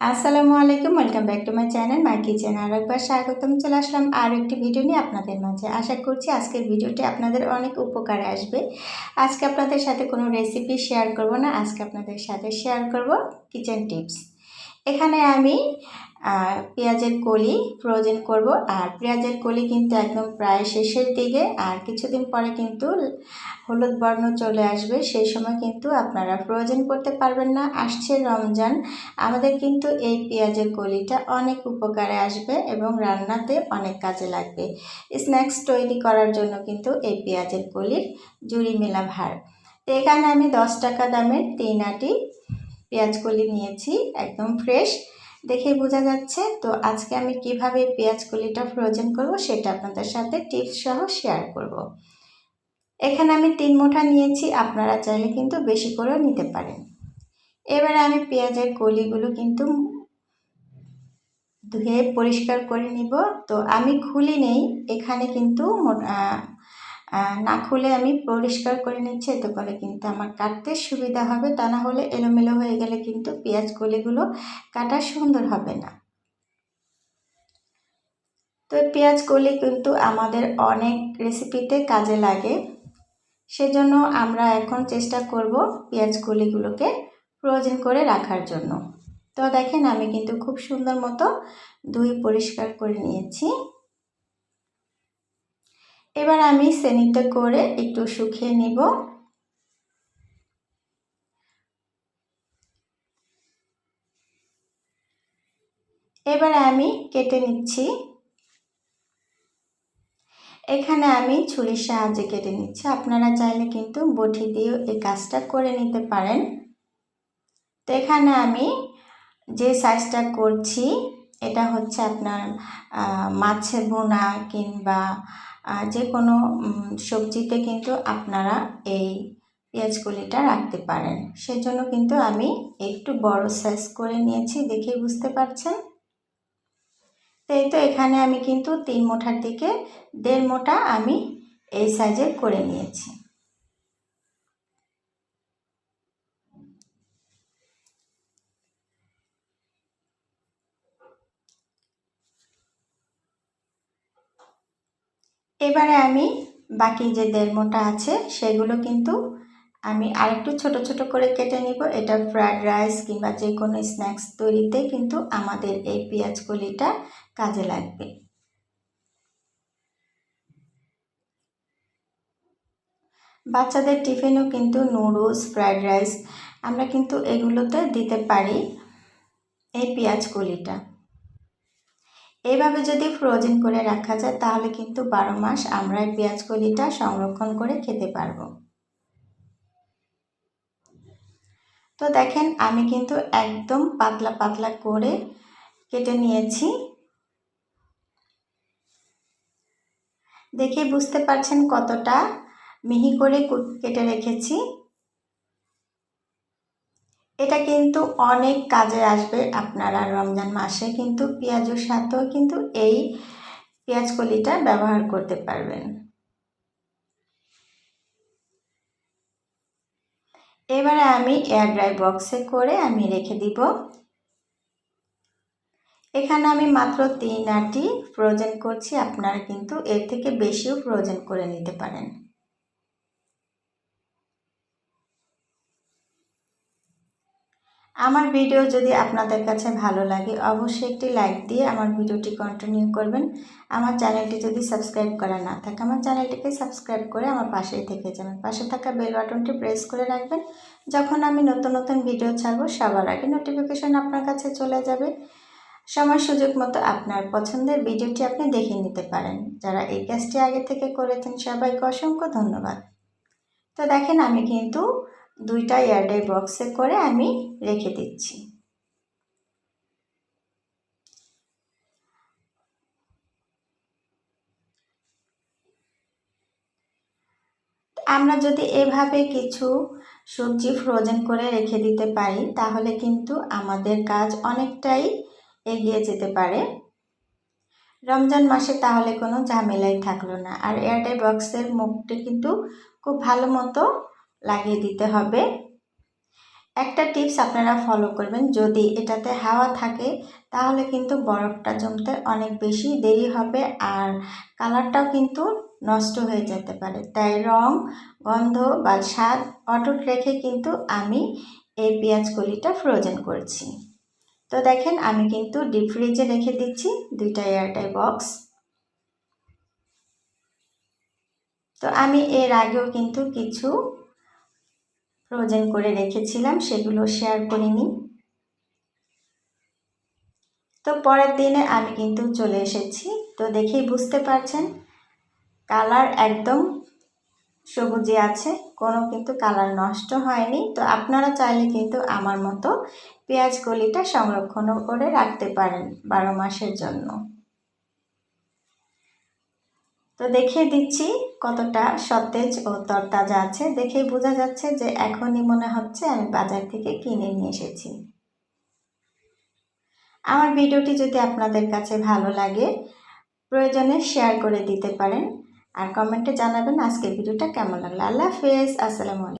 আসসালামু আলাইকুম, welcome back to my channel my kitchen. আর একবার স্বাগতম, চলে আসলাম আর একটি ভিডিও নিয়ে আপনাদের মাঝে। আশা করছি আজকের ভিডিওটি আপনাদের অনেক উপকারে আসবে। আজকে আপনাদের সাথে কোনো রেসিপি শেয়ার করব না, আজকে আপনাদের সাথে শেয়ার করব কিচেন টিপস এখানে আমি পেঁয়াজের কলি ফ্রোজেন করব। আর পেঁয়াজের কলি কিন্তু একদম প্রায় শেষের দিকে। আর কিছুদিন পরে কিন্তু হলুদ বর্ণ চলে আসবে। সেই সময় কিন্তু আপনারা ফ্রোজেন করতে পারবেন না। আসছে রমজান। আমাদের কিন্তু এই পেঁয়াজের কলিটা অনেক উপকারে আসবে এবং রান্নাতে অনেক কাজে লাগবে। স্ন্যাক্স তৈরি করার জন্য কিন্তু এই পেঁয়াজের কলির জুড়ি মেলা ভার। তো এখানে আমি দশ টাকা দামের তিন আটি পেঁয়াজ কলি নিয়েছি, একদম ফ্রেশ দেখে বোঝা যাচ্ছে। তো আজকে আমি কীভাবে পেঁয়াজ কলিটা ফ্রোজেন করব সেটা আপনাদের সাথে টিপস সহ শেয়ার করব। এখানে আমি তিন মুঠা নিয়েছি, আপনারা চাইলে কিন্তু বেশি করেও নিতে পারেন। এবারে আমি পেঁয়াজের কলিগুলো কিন্তু ধুয়ে পরিষ্কার করে নিব। তো আমি খুলি নেই, এখানে কিন্তু না খুলে আমি পরিষ্কার করে নিচ্ছি, এতে করে কিন্তু আমার কাটতে সুবিধা হবে। তা না হলে এলোমেলো হয়ে গেলে কিন্তু পেঁয়াজ কলিগুলো কাটা সুন্দর হবে না। তো পেঁয়াজ কলি কিন্তু আমাদের অনেক রেসিপিতে কাজে লাগে। সেজন্য আমরা এখন চেষ্টা করব পেঁয়াজ কলিগুলোকে ফ্রোজেন করে রাখার জন্য। তো দেখেন, আমি কিন্তু খুব সুন্দর মতো ধুই পরিষ্কার করে নিয়েছি। এবার আমি সেনিতে করে একটু শুকিয়ে নিব। এবার আমি কেটে নিচ্ছি। এখানে আমি ছুরির সাহায্যে কেটে নিচ্ছি। আপনারা চাইলে কিন্তু বটি দিয়েও এই কাজটা করে নিতে পারেন। তো এখানে আমি যে সাইজটা করছি, এটা হচ্ছে আপনার মাছে বোনা কিংবা যে কোনো সবজিতে কিন্তু আপনারা এই পেঁয়াজ কলিটা রাখতে পারেন। সেজন্য কিন্তু আমি একটু বড় সাইজ করে নিয়েছি দেখে বুঝতে পারছেন? তো এই তো এখানে আমি কিন্তু তিন মোটার দিকে দেড় মোটা আমি এই সাইজে করে নিয়েছি। এবারে আমি বাকি যে দেড় মোটা আছে, সেগুলো কিন্তু আমি আরেকটু ছোট ছোট করে কেটে নিব। এটা ফ্রায়েড রাইস কিংবা যে কোনো স্ন্যাক্স তৈরিতে কিন্তু আমাদের এই পেঁয়াজ কলিটা কাজে লাগবে। বাচ্চাদের টিফিনও কিন্তু নুডলস ফ্রায়েড রাইস আমরা কিন্তু এগুলোতে দিতে পারি এই পেঁয়াজ কলিটা এইভাবে যদি ফ্রোজেন করে রাখা যায়, তাহলে কিন্তু বারো মাস আমরা এই পেঁয়াজ কলিটা সংরক্ষণ করে খেতে পারব। তো দেখেন, আমি কিন্তু একদম পাতলা পাতলা করে কেটে নিয়েছি। দেখে বুঝতে পারছেন কতটা মিহি করে কেটে রেখেছি। এটা কিন্তু অনেক কাজে আসবে আপনারা রমজান মাসে, কিন্তু পেঁয়াজের সাথেও কিন্তু এই পেঁয়াজ কলিটা ব্যবহার করতে পারবেন। এবারে আমি এয়ার ড্রাই বক্সে করে আমি রেখে দিব। এখানে আমি মাত্র তিন আটি ফ্রোজেন করছি, আপনারা কিন্তু এর থেকে বেশিও ফ্রোজেন করে নিতে পারেন। আমার ভিডিও যদি আপনাদের কাছে ভালো লাগে, অবশ্যই একটি লাইক দিয়ে আমার ভিডিওটি কন্টিনিউ করবেন। আমার চ্যানেলটি যদি সাবস্ক্রাইব করা না থাকে, আমার চ্যানেলটিকে সাবস্ক্রাইব করে আমার পাশেই থেকে যাবেন। পাশে থাকা বেল বাটনটি প্রেস করে রাখবেন। যখন আমি নতুন নতুন ভিডিও ছাড়বো, সবার আগে নোটিফিকেশান আপনার কাছে চলে যাবে। সময় সুযোগ মতো আপনার পছন্দের ভিডিওটি আপনি দেখে নিতে পারেন। যারা এই কাজটি আগে থেকে করেছেন, সবাইকে অসংখ্য ধন্যবাদ। তো দেখেন, আমি কিন্তু দুইটা এয়ারডাই বক্সে করে আমি রেখে দিচ্ছি। আমরা যদি এভাবে কিছু সবজি ফ্রোজেন করে রেখে দিতে পারি, তাহলে কিন্তু আমাদের কাজ অনেকটাই এগিয়ে যেতে পারে। রমজান মাসে তাহলে কোনো ঝামেলাই থাকল না। আর এয়ারটাই বক্সের মুখটি কিন্তু খুব ভালো মতো লাগিয়ে দিতে হবে। একটা টিপস আপনারা ফলো করবেন, যদি এটাতে হাওয়া থাকে, তাহলে কিন্তু বরফটা জমতে অনেক বেশি দেরি হবে আর কালারটাও কিন্তু নষ্ট হয়ে যেতে পারে। তাই রং, গন্ধ বা স্বাদ অটুট রেখে কিন্তু আমি এই পেঁয়াজ কলিটা ফ্রোজেন করছি। তো দেখেন, আমি কিন্তু ডিপ ফ্রিজে রেখে দিচ্ছি দুইটা এয়ারটাই বক্স। তো আমি এর আগেও কিন্তু কিছু ফ্রোজেন করে রেখেছিলাম, সেগুলো শেয়ার করিনি। তো পরের দিনে আমি কিন্তু চলে এসেছি। তো দেখেই বুঝতে পারছেন, কালার একদম সবুজে আছে, কোনো কিন্তু কালার নষ্ট হয়নি। তো আপনারা চাইলে কিন্তু আমার মতো পেঁয়াজ কলিটা সংরক্ষণ করে রাখতে পারেন বারো মাসের জন্য। তো দেখিয়ে দিচ্ছি কতটা সতেজ ও তরতাজা আছে। দেখেই বোঝা যাচ্ছে যে এখনই মনে হচ্ছে আমি বাজার থেকে কিনে নিয়ে এসেছি। আমার ভিডিওটি যদি আপনাদের কাছে ভালো লাগে, প্রয়োজনে শেয়ার করে দিতে পারেন। আর কমেন্টে জানাবেন আজকের ভিডিওটা কেমন লাগল। আল্লাহ হাফেজ, আসসালামু আলাইকুম।